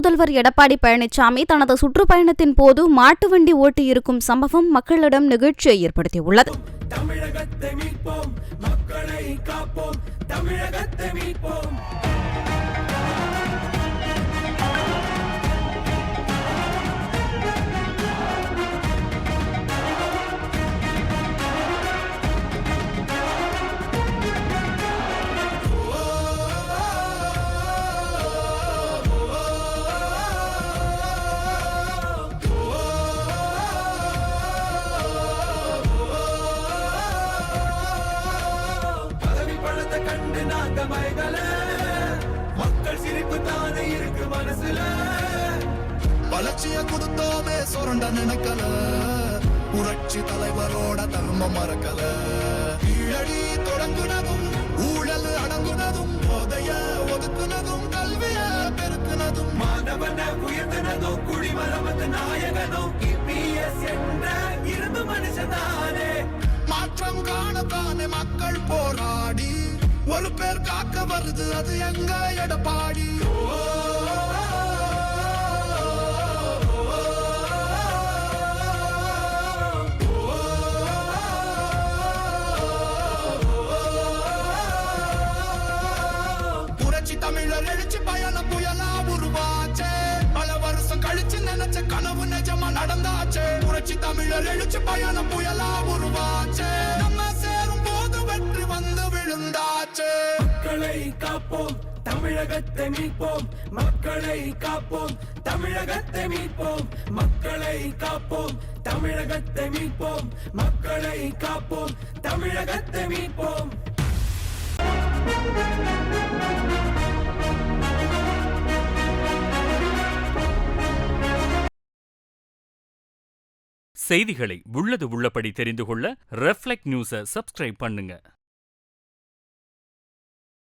முதல்வர் எடப்பாடி பழனிசாமி தனது சுற்றுப்பயணத்தின் போது மாட்டு வண்டி ஓட்டியிருக்கும் சம்பவம் மக்களிடம் நெகிழ்ச்சியை ஏற்படுத்தியுள்ளது. தமிழகத்தை மீட்போம் மக்களை காப்போம் தமிழகத்தை மீட்போம். கண்டு நாங்க மயங்கல மக்கள் சிரிப்பு தானே இருக்கு மனசுல. வளர்ச்சிய கொடுத்தோமே சுரண்ட நினைக்கல. புரட்சி தலைவரோட தர்மம் மறக்கல. கீழடி தொடங்குனதும் ஊழல் அடங்குனதும் போதைய ஒதுக்குனதும் கல்விய பெருக்குனதும். மாணவன உயர்த்தினதோ குடிமரமத்து நாயகனோ இபிஎஸ் என்ற இரும்பு மாற்றம் காணத்தானே மக்கள் போராடி. ஒரு பேர் காக்க வருது அது எங்க எடப்பாடி? புரட்சி தமிழர் எழுச்சி பயண புயலா உருவாச்சே. பல வருஷம் கழிச்சு நினைச்ச கனவு நிஜமா நடந்தாச்சே. புரட்சி தமிழர் எழுச்சி பயண புயலா உருவாச்சே. நம்ம சேரும் போது வெற்றி வந்து விழுந்தாச்சே. மக்களை காப்போம். தமிழகத்தை மீட்போம். மக்களை காப்போம். தமிழகத்தை மீட்போம். மக்களை காப்போம். தமிழகத்தை மீட்போம். மக்களை காப்போம். தமிழகத்தை மீட்போம். செய்திகளை உள்ளது உள்ளபடி தெரிந்து கொள்ள ரெஃப்ளெக்ட் நியூஸை சப்ஸ்கிரைப் பண்ணுங்க.